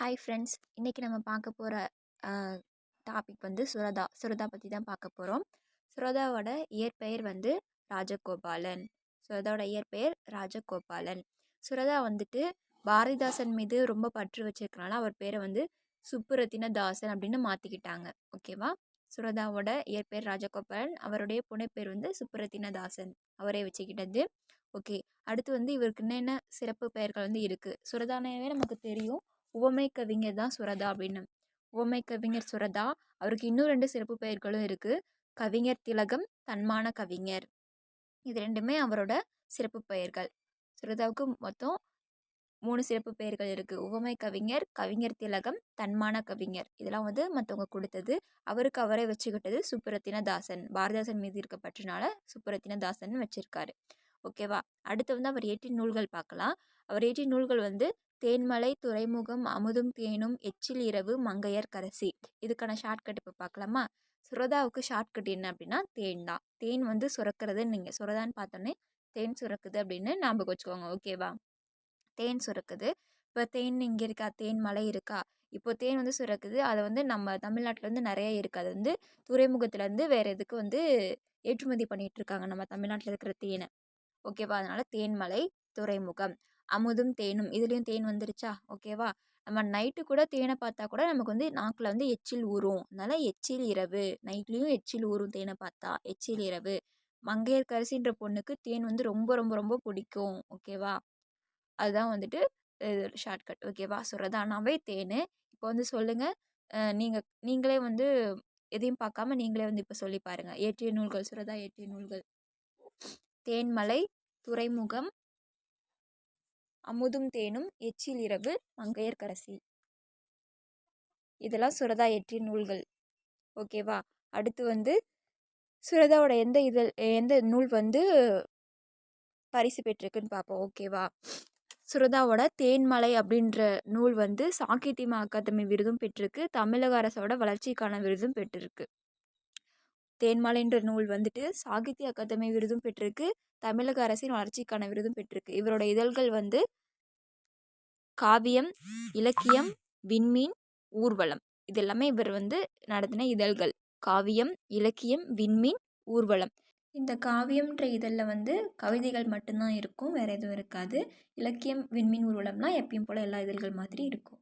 Hi friends இன்றைக்கி நம்ம பார்க்க போகிற டாபிக் வந்து சுரதா. சுரதா பற்றி தான் பார்க்க போகிறோம் சுரதாவோட இயற்பெயர் வந்து ராஜகோபாலன். சுரதாவோட இயற்பெயர் ராஜகோபாலன். சுரதா வந்துட்டு பாரதிதாசன் மீது ரொம்ப பற்று வச்சிருக்கனால அவர் பேரை வந்து சுப்புரத்தின தாசன் அப்படின்னு மாற்றிக்கிட்டாங்க ஓகேவா சுரதாவோட இயற்பெயர் ராஜகோபாலன். அவருடைய புனைப்பேர் வந்து சுப்புரத்தின தாசன் அவரே வச்சுக்கிட்டது. ஓகே அடுத்து வந்து இவருக்கு என்னென்ன சிறப்பு பெயர்கள் வந்து இருக்குது சுரதானவே நமக்கு தெரியும். உவமை கவிஞர் தான் சுரதா அப்படின்னு. உவமை கவிஞர் சுரதா அவருக்கு இன்னும் ரெண்டு சிறப்பு பெயர்களும் இருக்குது கவிஞர் திலகம் தன்மான கவிஞர். இது ரெண்டுமே அவரோட சிறப்பு பெயர்கள். சுரதாவுக்கு மொத்தம் மூணு சிறப்பு பெயர்கள் இருக்குது உவமை கவிஞர் கவிஞர் திலகம் தன்மான கவிஞர். இதெல்லாம் வந்து மற்றவங்க கொடுத்தது. அவருக்கு அவரே வச்சுக்கிட்டது சுப்புரத்தின தாசன் பாரதாசன் மீது இருக்க பற்றினால சுப்புரத்தின தாசன் வச்சுருக்காரு. ஓகேவா? அடுத்து வந்து அவர் ஏற்றிய நூல்கள் பார்க்கலாம். அவர் ஏற்றிய நூல்கள் வந்து தேன்மலை துறைமுகம் அமுதும் தேனும் எச்சில் இரவு மங்கையர் கரசி. இதுக்கான ஷார்ட்கட் இப்போ பார்க்கலாமா? சுரதாவுக்கு ஷார்ட்கட் என்ன அப்படின்னா தேன் தான். தேன் வந்து சுரக்கிறதுன்னு நீங்கள் சுரதான்னு பார்த்தோன்னே தேன் சுரக்குது அப்படின்னு ஞாபகம் வச்சுக்கோங்க ஓகேவா? தேன் சுரக்குது. இப்போ தேன் இங்கே இருக்கா? தேன் மலை இருக்கா? இப்போ தேன் வந்து சுரக்குது. அதை வந்து நம்ம தமிழ்நாட்டில் வந்து நிறைய இருக்குது அது வந்து துறைமுகத்துலேருந்து வேறு எதுக்கு வந்து ஏற்றுமதி பண்ணிகிட்டு இருக்காங்க. நம்ம தமிழ்நாட்டில் இருக்கிற தேனை. ஓகேவா? அதனால் தேன்மலை துறைமுகம். அமுதும் தேனும். இதுலேயும் தேன் வந்துருச்சா? ஓகேவா? நம்ம நைட்டு கூட தேனை பார்த்தா கூட நமக்கு வந்து நாக்கில் வந்து எச்சில் ஊறும். அதனால் எச்சில் இரவு. நைட்லேயும் எச்சில் ஊறும் தேனை பார்த்தா. எச்சில் இரவு. மங்கையர்கரசின்ற பொண்ணுக்கு தேன் வந்து ரொம்ப ரொம்ப ரொம்ப பிடிக்கும். ஓகேவா? அதுதான் வந்துட்டு ஷார்ட்கட் ஓகேவா? சுரதானாவே தேன். இப்போ வந்து சொல்லுங்கள் நீங்கள் நீங்களே வந்து எதையும் பார்க்காம நீங்களே வந்து இப்போ சொல்லி பாருங்கள் ஏற்றிய நூல்கள். சுரதா ஏற்றிய நூல்கள். தேன்மலை துறைமுகம் அமுதும் தேனும் எச்சில் இரவு மங்கையர்கரசி. இதெல்லாம் சுரதா இயற்றிய நூல்கள். ஓகேவா அடுத்து வந்து சுரதாவோட எந்த இதழ் எந்த நூல் வந்து பரிசு பெற்றிருக்குன்னு பார்ப்போம். ஓகேவா சுரதாவோட தேன்மலை அப்படின்ற நூல் வந்து சாகித்யமா அகாதமி விருதும் பெற்றிருக்கு. தமிழக அரசோட வளர்ச்சிக்கான விருதும் பெற்றிருக்கு. தேன்மாலைன்ற நூல் வந்துட்டு சாகித்ய அகாதமி விருதும் பெற்றிருக்கு. தமிழக அரசின் வளர்ச்சிக்கான விருதும் பெற்றிருக்கு. இவரோட இதழ்கள் வந்து காவியம் இலக்கியம் விண்மீன் ஊர்வலம். இது எல்லாமே இவர் வந்து நடத்தின இதழ்கள். காவியம் இலக்கியம் விண்மீன் ஊர்வலம். இந்த காவியம்ன்ற இதழில் வந்து கவிதைகள் மட்டும்தான் இருக்கும். வேறு எதுவும் இருக்காது. இலக்கியம் விண்மீன் ஊர்வலம்னால் எப்பயும் போல் எல்லா இதழ்கள் மாதிரி இருக்கும்.